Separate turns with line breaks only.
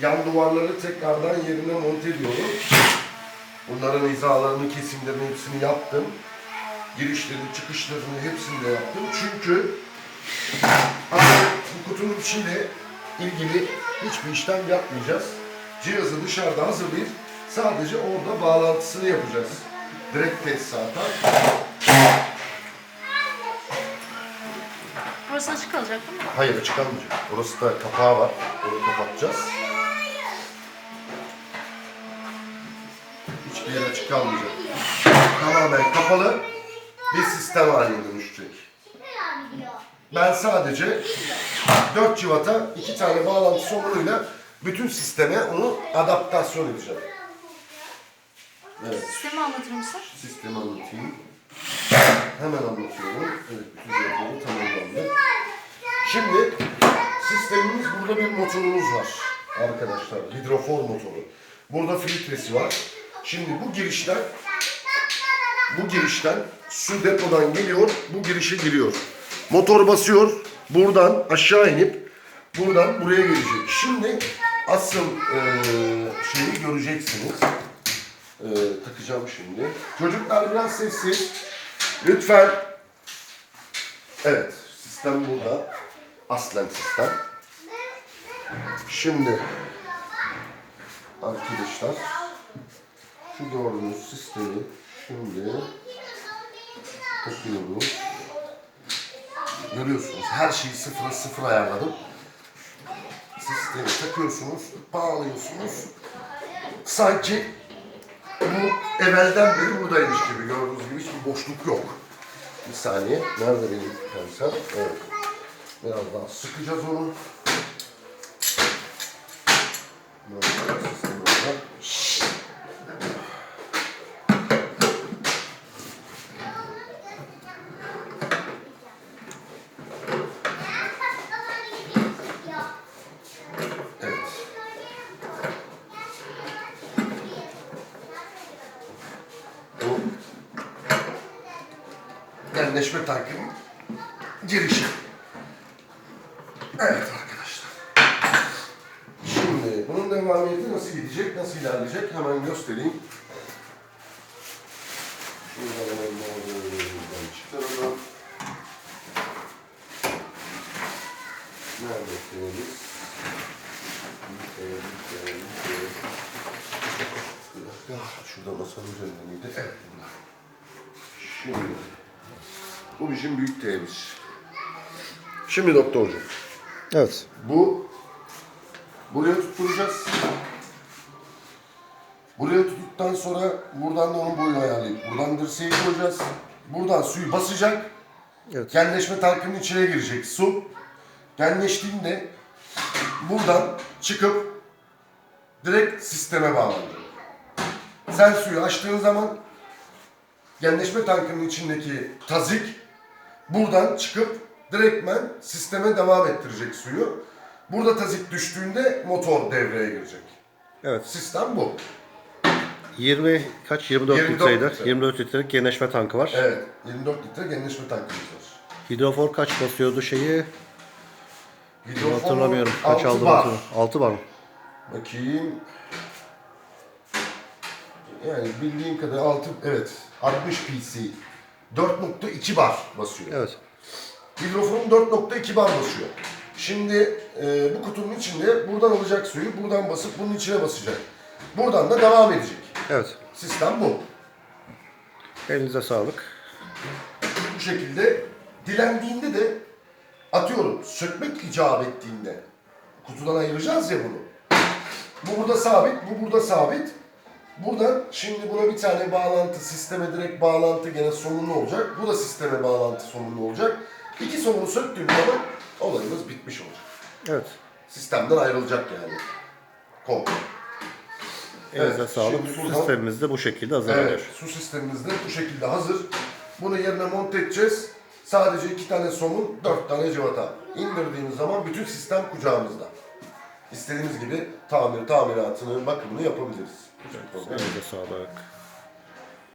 yan duvarları tekrardan yerine monte ediyorum. Bunların hizalarını, kesimlerini hepsini yaptım. Girişlerini, çıkışlarını hepsini de yaptım. Çünkü bu kutunun içiyle ilgili hiçbir işlem yapmayacağız. Cihazı dışarıda hazırlayıp sadece orada bağlantısını yapacağız. Direkt tesisata.
Burası açık kalacak değil mi?
Hayır açık kalmayacak. Orası da kapağı var. Onu kapatacağız. Hiçbir yer açık kalmayacak. Tamamen kapalı bir sistem haline dönüşecek. Ben sadece 4 civata iki tane bağlantı sonuyla bütün sisteme onu adaptasyon edeceğim. Evet.
Sistemi anlatır mısın?
Sistemi anlatayım. Hemen anlatıyorum. Evet, bütün cevapları tamamlandı. Şimdi sistemimiz burada bir motorumuz var arkadaşlar. Hidrofor motoru. Burada filtresi var. Şimdi bu girişten bu girişten su depodan geliyor, bu girişe giriyor. Motor basıyor, buradan aşağı inip buradan buraya gelecek. Şimdi asıl eee, şeyi göreceksiniz. Ee, takacağım şimdi. Çocuklar biraz sessiz. Lütfen. Evet, sistem burada. Aslen sistem. Şimdi arkadaşlar şu gördüğünüz sistemi şimdi takıyoruz. Görüyorsunuz her şeyi sıfıra sıfır ayarladım. Sistemi takıyorsunuz, bağlıyorsunuz. Sanki bu evvelden beri buradaymış gibi gördüğünüz gibi hiçbir boşluk yok. Bir saniye. Nerede benim pensel? Evet. Biraz daha sıkacağız onu. Böyle sistem olacak. Evet. Bu yerleşme tankının girişi. Evet arkadaşlar. Şimdi bunun devamiyeti nasıl gidecek, nasıl ilerleyecek hemen göstereyim. Şuradan hemen buradan çıkaralım. Nerede dakika, şurada masanın üzerinde miydi? Evet. Şimdi, bu bizim büyük T'miz. Şimdi doktorcuğum,
Evet.
bu buraya tutturacağız. Buraya tuttuktan sonra buradan da onun boyunu ayarlayıp buradan dirseği koyacağız. Buradan suyu basacak.
Evet.
Genleşme tankının içine girecek su. Genleştiğinde buradan çıkıp direkt sisteme bağlanacak. Sen suyu açtığın zaman genleşme tankının içindeki tazik buradan çıkıp direktmen sisteme devam ettirecek suyu. Burada tazik düştüğünde motor devreye girecek.
Evet.
Sistem bu.
20 kaç? 24,
24
litreydi.
litre.
24 litrelik genleşme tankı var.
Evet, 24 litre genleşme tankımız var.
Hidrofor kaç basıyordu şeyi?
Hidrofonu
Hatırlamıyorum. Kaç
altı
aldım
bar.
hatırlamıyorum. 6 bar mı?
Bakayım. Yani bildiğim kadar 6, evet 60 PC. 4.2 bar basıyor.
Evet.
Hidrofonun 4.2 bar basıyor. Şimdi e, bu kutunun içinde buradan alacak suyu buradan basıp bunun içine basacak. Buradan da devam edecek.
Evet.
Sistem bu.
Elinize sağlık.
Bu şekilde dilendiğinde de atıyorum sökmek icap ettiğinde kutudan ayıracağız ya bunu. Bu burada sabit, bu burada sabit. Buradan şimdi buna bir tane bağlantı, sisteme direkt bağlantı gene sonunlu olacak. Bu da sisteme bağlantı sonunlu olacak. İki sonunu söktüğüm zaman olayımız bitmiş olacak.
Evet.
Sistemden ayrılacak yani. Komple.
Elinize
Evet,
sağlık.
şimdi buradan-
Sistemimiz de bu şekilde hazırlanıyor.
Evet, su sistemimiz de bu şekilde hazır. Bunu yerine monte edeceğiz. Sadece iki tane somun, dört tane civata. İndirdiğimiz zaman bütün sistem kucağımızda. İstediğimiz gibi tamir, tamiratını, bakımını yapabiliriz.
Elinize sağlık.